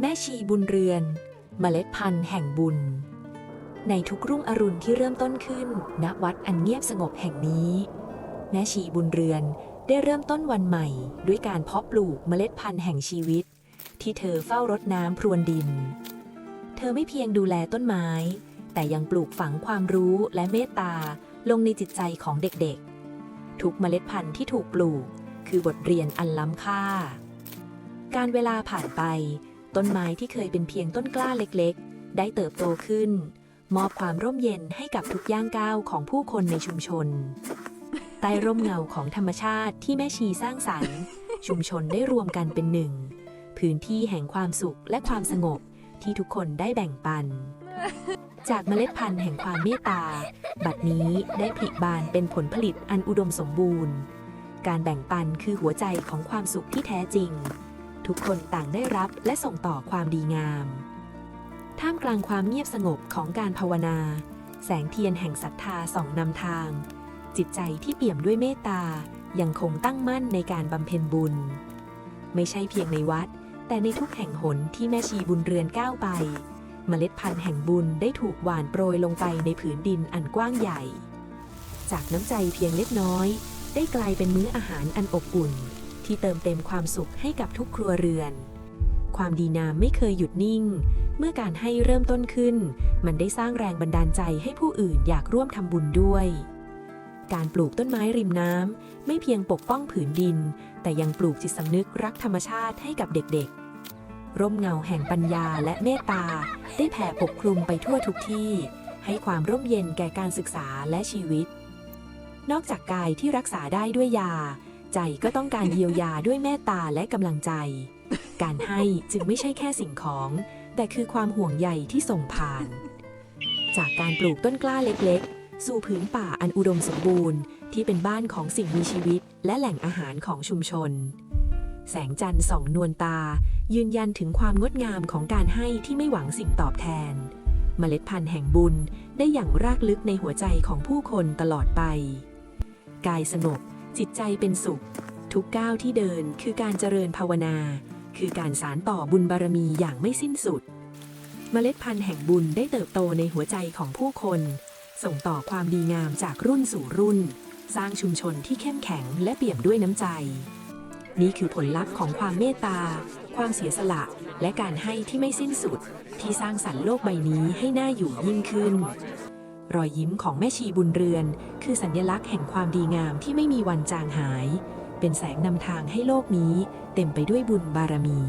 แม่ชีบุญเรือน เมล็ดพันธุ์แห่งบุญ ในทุกรุ่งอรุณที่เริ่มต้นขึ้น ณ วัดอันเงียบสงบแห่งนี้ แม่ชีบุญเรือนได้เริ่มต้นวันใหม่ ด้วยการเพาะปลูกเมล็ดพันธุ์แห่งชีวิต ที่เธอเฝ้ารดน้ำพรวนดิน เธอไม่เพียงดูแลต้นไม้ แต่ยังปลูกฝังความรู้และเมตตาลงในจิตใจของเด็กๆ ทุกเมล็ดพันธุ์ที่ถูกปลูก คือบทเรียนอันล้ำค่า การเวลาผ่านไป ต้นไม้ที่เคยเป็นเพียงต้นกล้าเล็กๆ ได้เติบโตขึ้น มอบความร่มเย็นให้กับทุกย่างก้าวของผู้คนในชุมชน ใต้ร่มเงาของธรรมชาติที่แม่ชีสร้างสรรค์ ชุมชนได้รวมกันเป็นหนึ่ง พื้นที่แห่งความสุขและความสงบที่ทุกคนได้แบ่งปัน จากเมล็ดพันธุ์แห่งความเมตตา บัดนี้ได้ผลิบานเป็นผลผลิตอันอุดมสมบูรณ์ การแบ่งปันคือหัวใจของความสุขที่แท้จริง ทุกคนต่างได้รับและส่งต่อความดีงาม ท่ามกลางความเงียบสงบของการภาวนา แสงเทียนแห่งศรัทธาส่องนำทาง จิตใจที่เปี่ยมด้วยเมตตายังคงตั้งมั่นในการบำเพ็ญบุญ ไม่ใช่เพียงในวัด แต่ในทุกแห่งหนที่แม่ชีบุญเรือนก้าวไป เมล็ดพันธุ์แห่งบุญได้ถูกหว่านโปรยลงไปในผืนดินอันกว้างใหญ่ จากน้ำใจเพียงเล็กน้อย ได้กลายเป็นมื้ออาหารอันอบอุ่น ที่เติมเต็มความสุขให้กับทุกครัวเรือน ความดีงามไม่เคยหยุดนิ่ง เมื่อการให้เริ่มต้นขึ้น มันได้สร้างแรงบันดาลใจให้ผู้อื่นอยากร่วมทำบุญด้วย การปลูกต้นไม้ริมน้ำไม่เพียงปกป้องผืนดิน แต่ยังปลูกจิตสำนึกรักธรรมชาติให้กับเด็กๆ ร่มเงาแห่งปัญญาและเมตตา ได้แผ่ปกคลุมไปทั่วทุกที่ ให้ความร่มเย็นแก่การศึกษาและชีวิต นอกจากกายที่รักษาได้ด้วยยา ใจก็ต้องการเยียวยาด้วยเมตตาและกำลังใจ การให้จึงไม่ใช่แค่สิ่งของ แต่คือความห่วงใยที่ส่งผ่าน จากการปลูกต้นกล้าเล็กๆ สู่ผืนป่าอันอุดมสมบูรณ์ ที่เป็นบ้านของสิ่งมีชีวิต และแหล่งอาหารของชุมชน แสงจันทร์ส่องนวลตา ยืนยันถึงความงดงามของการให้ที่ไม่หวังสิ่งตอบแทน เมล็ดพันธุ์แห่งบุญได้อย่างรากลึกในหัวใจของผู้คนตลอดไป กายสงบ จิตใจเป็นสุข ทุกก้าวที่เดินคือการเจริญภาวนา คือการสารต่อบุญบารมีอย่างไม่สิ้นสุด เมล็ดพันธุ์แห่งบุญได้เติบโตในหัวใจของผู้คน ส่งต่อความดีงามจากรุ่นสู่รุ่น สร้างชุมชนที่เข้มแข็งและเปี่ยมด้วยน้ำใจ นี่คือผลลัพธ์ของความเมตตา ความเสียสละ และการให้ที่ไม่สิ้นสุด ที่สร้างสรรค์โลกใบนี้ให้น่าอยู่ยิ่งขึ้น รอยยิ้มของแม่ชีบุญเรือน คือสัญลักษณ์แห่งความดีงามที่ไม่มีวันจางหาย เป็นแสงนำทางให้โลกนี้ เต็มไปด้วยบุญบารมี